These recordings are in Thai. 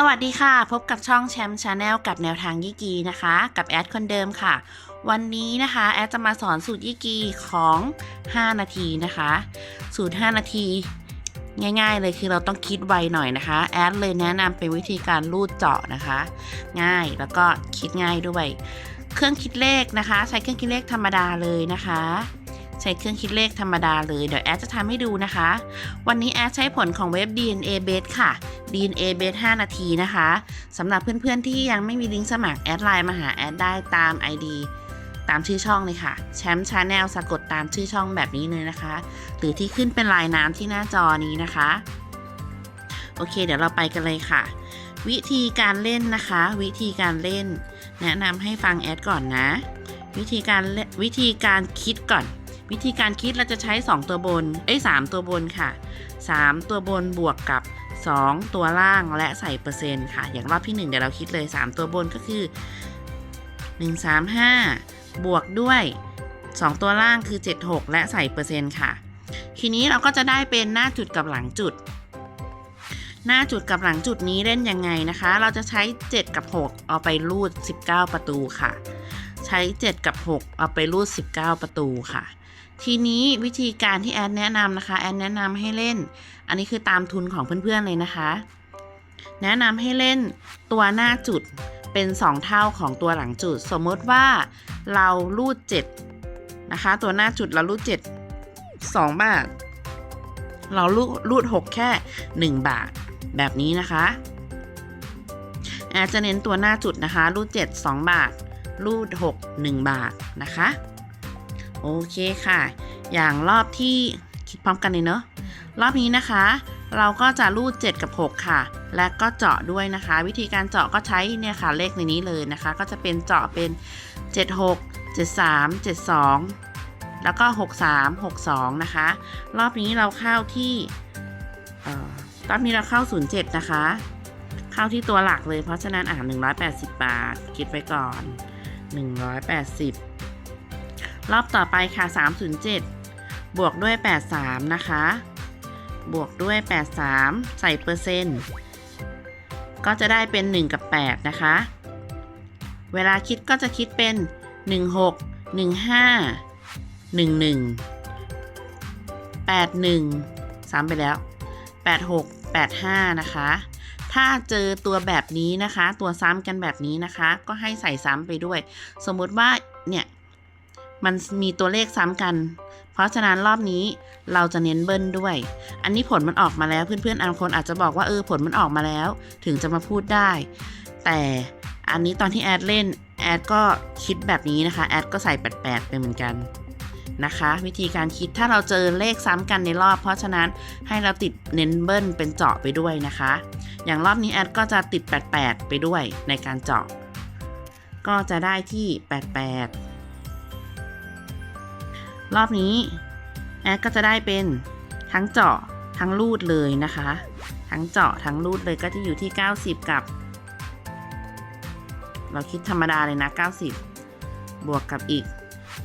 สวัสดีค่ะ พบกับช่องแชมป์ชาแนลกับแนวทางยิกีนะคะ กับแอดคนเดิมค่ะ วันนี้นะคะ แอดจะมาสอนสูตรยิกีของ 5 นาทีนะคะ สูตร 5 นาที ง่าย ๆ เลยคือเราต้องคิดไวหน่อยนะคะ แอดเลยแนะนำเป็นวิธีการรูดเจาะนะคะ ง่ายแล้วก็คิดง่ายด้วย เครื่องคิดเลขนะคะ ใช้เครื่องคิดเลขธรรมดาเลยนะคะ ใช้เครื่องคิดเลขธรรมดาเลย เดี๋ยวแอดจะทำให้ดูนะคะ วันนี้แอดใช้ผลของเว็บ DNA Base ค่ะ DNA Base 5 นาทีนะคะสำหรับเพื่อนๆที่ยังไม่มีลิงก์สมัครแอดไลน์มาหาแอดได้ตาม ID ตามชื่อช่องเลยค่ะ แชมป์ชาแนลสะกดตามชื่อช่องแบบนี้เลยนะคะ หรือที่ขึ้นเป็นลายน้ำที่หน้าจอนี้นะคะ โอเค เดี๋ยวเราไปกันเลยค่ะ วิธีการเล่นนะคะ วิธีการเล่น แนะนำให้ฟังแอดก่อนนะ วิธีการวิธีการคิดก่อน วิธีการคิดเราจะใช้ 2 ตัวบน เอ้ย 3 ตัวบนค่ะ 3 ตัวบนบวกกับ 2 ตัวล่างและใส่เปอร์เซ็นต์ค่ะ อย่างรอบที่ 1 เดี๋ยวเราคิดเลย 3 ตัวบนก็คือ 1 3 5 บวกด้วย 2 ตัวล่างคือ 7 6 และใส่เปอร์เซ็นต์ค่ะ ทีนี้เราก็จะได้เป็นหน้าจุดกับหลังจุด หน้าจุดกับหลังจุดนี้เล่นยังไงนะคะ เราจะใช้ 7 กับ 6 เอาไปรูด 19 ประตูค่ะ ใช้ 7 กับ 6 เอาไปรูด 19 ประตูค่ะ ทีนี้วิธีการที่แอนแนะนำนะคะ แอนแนะนำให้เล่น อันนี้คือตามทุนของเพื่อนๆเลยนะคะ แนะนำให้เล่นตัวหน้าจุดเป็น 2 เท่าของตัวหลังจุด สมมติว่าเรารูด7นะคะ ตัวหน้าจุดเรารูด7 2 บาท เรารูดรูด 6 แค่ 1 บาท แบบนี้นะคะแอดจะเน้นตัวหน้าจุดนะคะ รูด 7 2 บาท รูด 6 1 บาทนะคะ โอเคค่ะ อย่างรอบที่คิดพร้อมกันเลยเนอะรอบนี้นะคะ เราก็จะรูด 7 กับ 6 ค่ะ และก็เจาะด้วยนะคะ วิธีการเจาะก็ใช้เนี่ยค่ะเลขในนี้เลยนะคะ ก็จะเป็นเจาะเป็น 76 73 72 แล้วก็ 63 62 นะคะ รอบนี้เราเข้าที่รอบนี้เราเข้า 07 นะคะ เข้าที่ตัวหลักเลยเพราะฉะนั้นอ่าน180 บาท คิดไว้ก่อน 180 รอบต่อไปค่ะ 307 บวกด้วย 83 นะคะ บวกด้วย 83 ใส่เปอร์เซ็นต์ ก็จะได้เป็น 1 กับ 8 นะคะ เวลาคิดก็จะคิดเป็น 16 15 11 81 ซ้ำไปแล้ว 86 85 นะคะ ถ้าเจอตัวแบบนี้นะคะ ตัวซ้ำกันแบบนี้นะคะ ก็ให้ใส่ซ้ำไปด้วย สมมุติว่าเนี่ย มันมีตัวเลขซ้ำกัน เพราะฉะนั้นรอบนี้เราจะเน้นเบิ้ลด้วย อันนี้ผลมันออกมาแล้วเพื่อนๆบางคนอาจจะบอกว่าเออผลมันออกมาแล้ว ถึงจะมาพูดได้ แต่อันนี้ตอนที่แอดเล่นแอดก็คิดแบบนี้นะคะ แอดก็ใส่ 88 ไปเหมือนกันนะคะ วิธีการคิดถ้าเราเจอเลขซ้ำกันในรอบ เพราะฉะนั้นให้เราติดเน้นเบิ้ลเป็นเจาะไปด้วยนะคะ อย่างรอบนี้แอดก็จะติด 88 ไปด้วยในการเจาะ ก็จะได้ที่ 88 รอบนี้แอดก็จะได้เป็นทั้งเจาะทั้งรูดเลยนะคะ ทั้งเจาะทั้งรูดเลยก็จะอยู่ที่ 90 กับ เราคิดธรรมดาเลยนะ 90 บวกกับอีก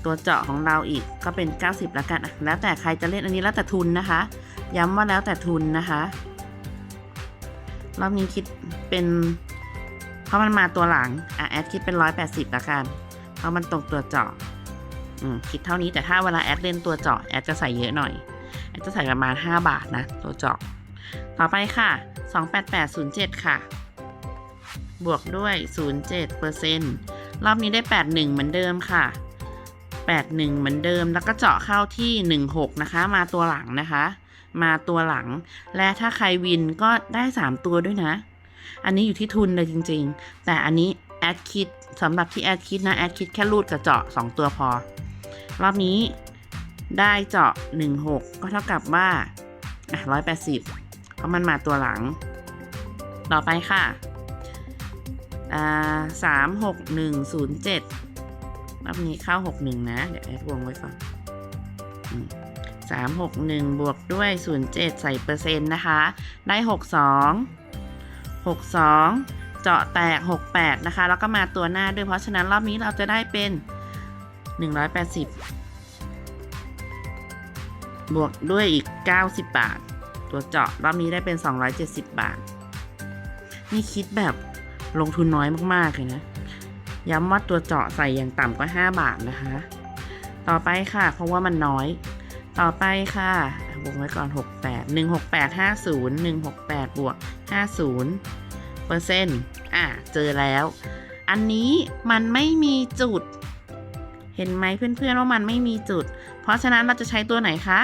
ตัวเจาะของเราอีกก็เป็น 90 แล้วกันอะแล้วแต่ใครจะเล่นอันนี้แล้วแต่ทุนนะคะ ย้ำว่าแล้วแต่ทุนนะคะ รอบนี้คิดเป็นเพราะมันมาตัวหลังอะแอดคิดเป็น 180แล้วกัน เพราะมันตรงตัวเจาะ คิดเท่านี้แต่ถ้าเวลาแอดเล่นตัวเจาะแอดจะใส่เยอะหน่อย แอดจะใส่ประมาณ 5 บาทนะ ตัวเจาะ ต่อไปค่ะ 28807 ค่ะ บวกด้วย 07เปอร์เซ็นต์รอบนี้ได้ 81 เหมือนเดิมค่ะ 81 เหมือนเดิม แล้วก็เจาะเข้าที่ 16 นะคะ มาตัวหลังนะคะ มาตัวหลัง และถ้าใครวินก็ได้ 3 ตัวด้วยนะ อันนี้อยู่ที่ทุนเลยจริง ๆ แต่อันนี้แอดคิดสำหรับที่แอดคิดนะ แอดคิดแค่รูดกับเจาะ 2 ตัวพอ รอบนี้ได้เจาะ 16 ก็เท่ากับว่าอะ180 เพราะมันมาตัวหลัง ต่อไปค่ะอ่าสามหกหนึ่งศูนย์เจ็ดรอบนี้เข้าหกหนึ่งนะ เดี๋ยวแอดวงไว้ก่อนสามหกหนึ่งบวกด้วยศูนย์เจ็ดใส่เปอร์เซ็นต์นะคะ ได้หกสองหกสองเจาะแตกหกแปดนะคะ แล้วก็มาตัวหน้าด้วยเพราะฉะนั้นรอบนี้เราจะได้เป็น นึ่งร้อยแปดสิบบวกด้วยอีกเก้าสิบบาท ตัวเจาะรอบนี้ได้เป็นสองร้อยเจ็ดสิบบาท นี่คิดแบบลงทุนน้อยมาก ๆ เลยนะ ย้ำว่าตัวเจาะใส่อย่างต่ำก็5บาทนะคะ ต่อไปค่ะ เพราะว่ามันน้อย ต่อไปค่ะวงไว้ก่อน 68 168 50 168 บวก 50เปอร์เซ็นต์อะ เจอแล้ว อันนี้มันไม่มีจุด เห็นไหมเพื่อนๆว่ามันไม่มีจุด เพราะฉะนั้นเราจะใช้ตัวไหนคะ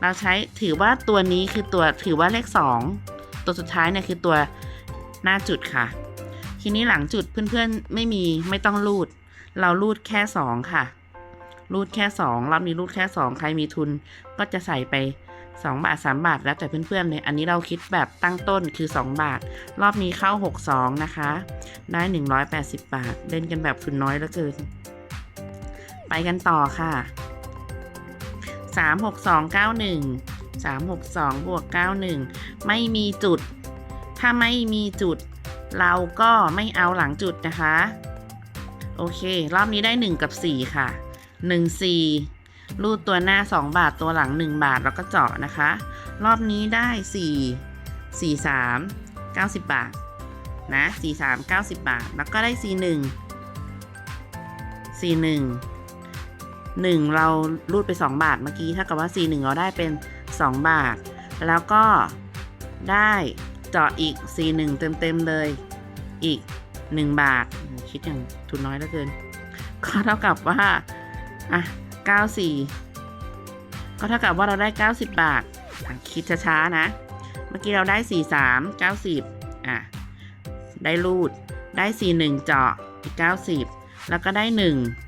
เราใช้ถือว่าตัวนี้คือตัวถือว่าเลข 2 ตัวสุดท้ายเนี่ยคือตัวหน้าจุดค่ะ ทีนี้หลังจุดเพื่อนๆไม่มีไม่ต้องรูด เรารูดแค่ 2 ค่ะ รูดแค่ 2 รอบนี้รูดแค่ 2 ใครมีทุนก็จะใส่ไป 2 บาท 3 บาท แล้วแต่เพื่อนๆเลยอันนี้เราคิดแบบตั้งต้นคือ 2 บาท รอบนี้เข้า 62 นะคะ ได้ 180 บาท เล่นกันแบบทุนน้อยเหลือเกิน ไปกันต่อค่ะ 36291 362บวก91 ไม่มีจุด ถ้าไม่มีจุด เราก็ไม่เอาหลังจุดนะคะ โอเค รอบนี้ได้ 1 กับ 4 ค่ะ 1 4 รูดตัวหน้า 2 บาทตัวหลัง 1 บาทแล้วก็เจาะนะคะ รอบนี้ได้ 4 4 3 90 บาท นะ 4 3 90 บาท แล้วก็ได้ 4 1 4 1 1 เรารูดไป 2 บาทเมื่อกี้ถ้ากับว่า4 1เราได้เป็น 2 บาท แล้วก็ได้เจาะอีก4 1เต็มๆเลยอีก 1 บาท คิดอย่างทุนน้อยเหลือเกิน ก็เท่ากับว่า อะ 94 ก็เท่ากับว่าเราได้ 90 บาทอะคิดช้าๆนะ เมื่อกี้เราได้ 43 90 อะ ได้รูดได้ 41 เจาะอีก 90 แล้วก็ได้ 1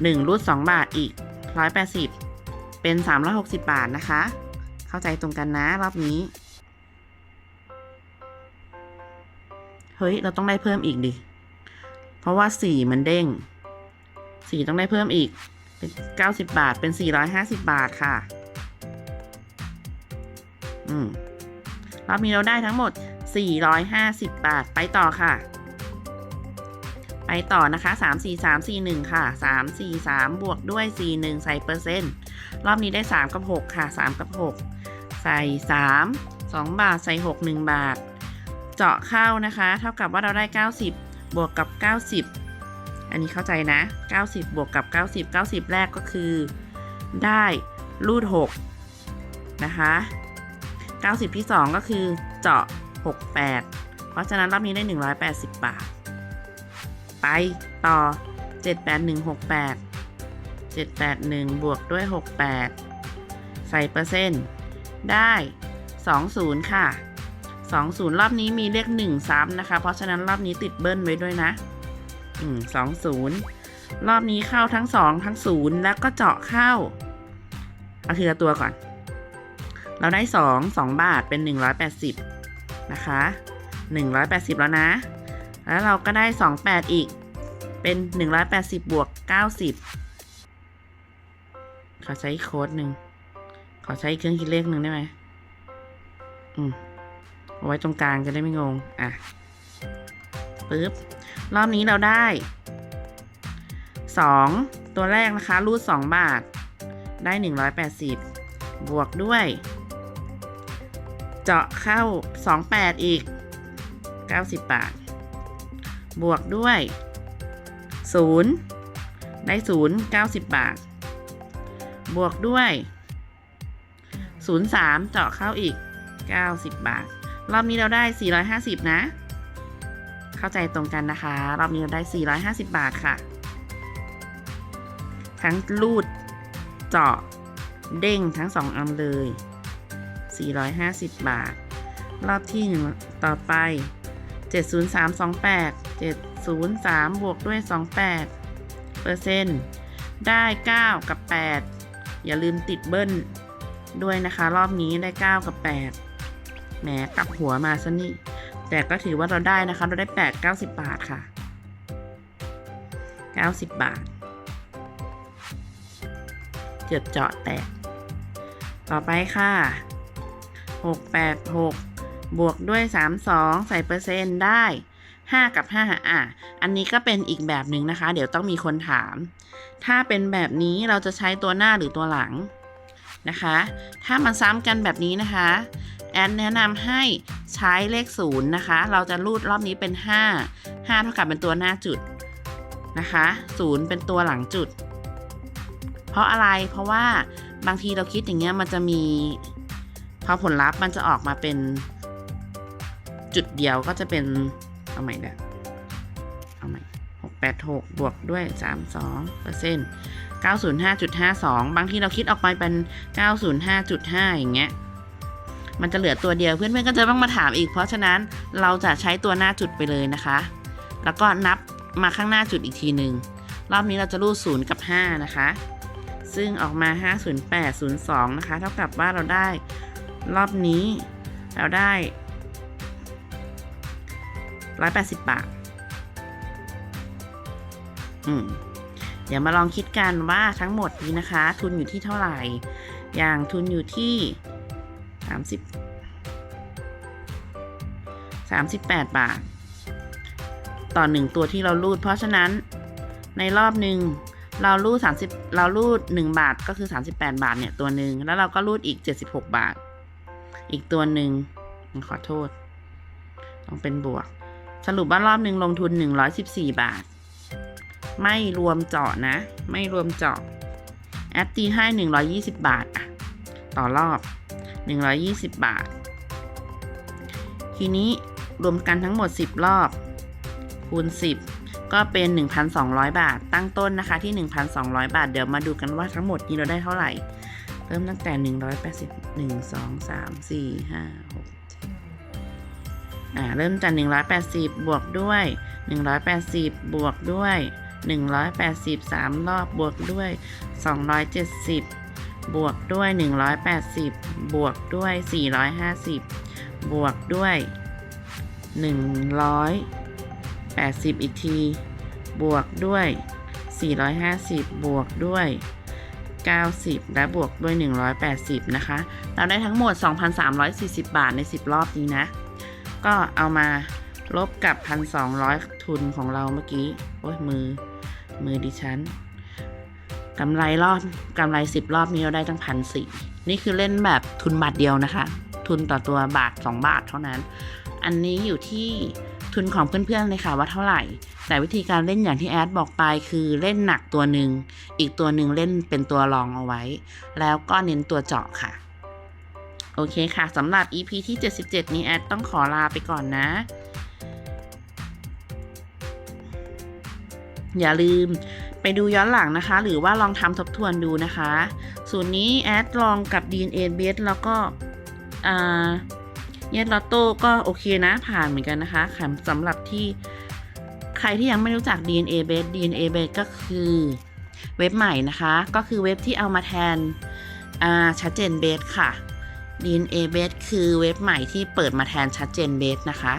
1รูด2บาทอีก 180 เป็น 360 บาทนะคะ เข้าใจตรงกันนะรอบนี้ เฮ้ย เราต้องได้เพิ่มอีกดิ เพราะว่า 4 มันเด้ง 4 ต้องได้เพิ่มอีก เป็น 90 บาท เป็น 450 บาทค่ะ อืมรอบนี้เราได้ทั้งหมด 450 บาท ไปต่อค่ะ ไปต่อนะคะ 3 4 3 4 1 ค่ะ 3 4 3 บวกด้วย 4 1 ใส่เปอร์เซ็นต์รอบนี้ได้ 3 กับ 6 ค่ะ 3 กับ 6 ใส่ 3 2 บาท ใส่ 6 1 บาท เจาะเข้านะคะ เท่ากับว่าเราได้ 90 บวกกับ 90 อันนี้เข้าใจนะ 90 บวกกับ 90 90 แรกก็คือ ได้รูด 6 นะคะ 90 ที่ 2 ก็คือเจาะ 68 เพราะฉะนั้นรอบนี้ได้ 180 บาท ไปต่อ 78168 781 บวกด้วย 68 ใส่เปอร์เซ็นต์ ได้ 20 ค่ะ 20 รอบนี้มีเลข1ซ้ำนะคะ เพราะฉะนั้นรอบนี้ติดเบิ้ลไว้ด้วยนะอืม20 รอบนี้เข้าทั้ง 2 ทั้ง 0 แล้วก็เจาะเข้า เอาทีละตัวก่อน เราได้ 2 2 บาทเป็น 180 นะคะ 180 แล้วนะ แล้วเราก็ได้ 28 อีก เป็น 180 บวก 90 ขอใช้โค้ดหนึ่ง ขอใช้เครื่องคิดเลขหนึ่งได้ไหม อืมเอาไว้ตรงกลางจะได้ไม่งง อะ ปึ๊บ รอบนี้เราได้ 2 ตัวแรกนะคะ รูด 2 บาท ได้ 180 บวกด้วย เจาะเข้า 28 อีก 90 บาท บวกด้วย 0 ได้ 0 90 บาท บวกด้วย 03 เจาะเข้าอีก 90 บาท รอบนี้เราได้ 450 นะ เข้าใจตรงกันนะคะ รอบนี้เราได้ 450 บาทค่ะ ทั้งรูด เจาะ เด้งทั้ง 2 อันเลย 450 บาท รอบที่หนึ่งต่อไป 70328 703 บวกด้วย 28เปอร์เซ็นต์ได้ 9 กับ 8 อย่าลืมติดเบิ้ลด้วยนะคะ รอบนี้ได้ 9 กับ 8 แหมกลับหัวมาซะนี่ แต่ก็ถือว่าเราได้นะคะ เราได้ 8 90 บาทค่ะ 90 บาทเจือบเจาะแตก ต่อไปค่ะ 686 บวกด้วย 32 ใส่เปอร์เซ็นต์ได้ 5 กับ 5 อะ อันนี้ก็เป็นอีกแบบหนึ่งนะคะ เดี๋ยวต้องมีคนถาม ถ้าเป็นแบบนี้เราจะใช้ตัวหน้าหรือตัวหลังนะคะ ถ้ามันซ้ำกันแบบนี้นะคะ แอดแนะนำให้ใช้เลขศูนย์นะคะ เราจะรูดรอบนี้เป็น 5 5 เท่ากับเป็นตัวหน้าจุดนะคะศูนย์เป็นตัวหลังจุด เพราะอะไร เพราะว่าบางทีเราคิดอย่างเงี้ยมันจะมีพอผลลัพธ์มันจะออกมาเป็น จุดเดียวก็จะเป็นเอาใหม่นะเอาใหม่หกแปดหกบวกด้วยสามสองเปอร์เซ็นต์เก้าศูนย์ห้าจุดห้าสองบางทีเราคิดออกไปเป็นเก้าศูนย์ห้าจุดห้าอย่างเงี้ย มันจะเหลือตัวเดียวเพื่อนๆก็จะต้องมาถามอีก เพราะฉะนั้นเราจะใช้ตัวหน้าจุดไปเลยนะคะ แล้วก็นับมาข้างหน้าจุดอีกทีหนึ่งรอบนี้เราจะรูดศูนย์กับ 5 นะคะ ซึ่งออกมา 50802 นะคะ เท่ากับว่าเราได้รอบนี้เราได้ 180บาท อืม เดี๋ยวมาลองคิดกันว่าทั้งหมดนี้นะคะ ทุนอยู่ที่เท่าไหร่ อย่างทุนอยู่ที่30 38บาท ต่อหนึ่งตัวที่เรารูด เพราะฉะนั้นในรอบหนึ่งเรารูด30 เรารูด 1 บาทก็คือ 38 บาทเนี่ยตัวหนึ่งแล้วเราก็รูดอีก 76 บาท อีกตัวหนึ่งขอโทษ ต้องเป็นบวก สรุปว่ารอบหนึ่งลงทุน 114 บาท ไม่รวมเจาะนะ ไม่รวมเจาะแอดตีให้120 บาทอะต่อรอบ 120 บาท ทีนี้รวมกันทั้งหมด 10 รอบ คูณ 10 ก็เป็น 1,200 บาท ตั้งต้นนะคะที่ 1,200 บาท เดี๋ยวมาดูกันว่าทั้งหมดนี้เราได้เท่าไหร่ เริ่มตั้งแต่ 180 1 2 3 4 5 6 อ่าเริ่มจาก 180 บวกด้วย 180 บวกด้วย 180 3 รอบบวกด้วย 270 บวกด้วย 180 บวกด้วย 450 บวกด้วย 180 อีกที บวกด้วย 450 บวกด้วย90 และบวกด้วย 180 นะคะ เราได้ทั้งหมด 2,340 บาทใน 10 รอบนี้นะ ก็เอามาลบกับ 1,200 ทุนของเราเมื่อกี้ โอ้ยมือ มือดิฉันกำไรรอบกำไร 10 รอบนี้เราได้ตั้งพันสี่นี่คือเล่นแบบทุนบาทเดียวนะคะ ทุนต่อตัวบาท 2 บาทเท่านั้น อันนี้อยู่ที่ทุนของเพื่อนๆเลยค่ะว่าเท่าไหร่ แต่วิธีการเล่นอย่างที่แอดบอกไปคือเล่นหนักตัวหนึ่ง อีกตัวหนึ่งเล่นเป็นตัวรองเอาไว้ แล้วก็เน้นตัวเจาะค่ะ โอเคค่ะสำหรับ EP ที่ 77 นี้แอดต้องขอลาไปก่อนนะ อย่าลืมไปดูย้อนหลังนะคะ หรือว่าลองทำทบทวนดูนะคะ สูตรนี้แอดลองกับ DNA b a s แล้วก็เยสลอตโต้ก็โอเคนะผ่านเหมือนกันนะคะสำหรับที่ใครที่ยังไม่รู้จัก DNA b a s DNA b a s ก็คือเว็บใหม่นะคะ ก็คือเว็บที่เอามาแทนชัดเจนเบสค่ะ DNA base คือเว็บใหม่ที่เปิดมาแทนชัดเจนเบสนะคะ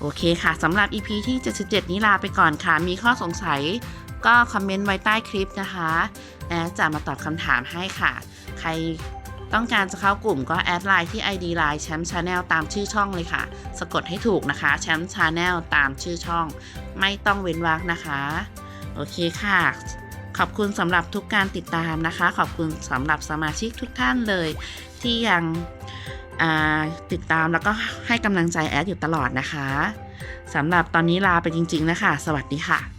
โอเคค่ะสำหรับ EP ที่ 77 นี้ลาไปก่อนค่ะ มีข้อสงสัยก็คอมเมนต์ไว้ใต้คลิปนะคะแอดจะมาตอบคำถามให้ค่ะ ใครต้องการจะเข้ากลุ่มก็แอดไลน์ที่ ID Line แชมป์ชาแนลตามชื่อช่องเลยค่ะ สะกดให้ถูกนะคะแชมป์ชาแนลตามชื่อช่อง ไม่ต้องเว้นวรรคนะคะ โอเคค่ะ ขอบคุณสำหรับทุกการติดตามนะคะ ขอบคุณสำหรับสมาชิกทุกท่านเลย ที่ยังติดตามแล้วก็ให้กำลังใจแอดอยู่ตลอดนะคะสำหรับตอนนี้ลาไปจริง ๆ นะคะ สวัสดีค่ะ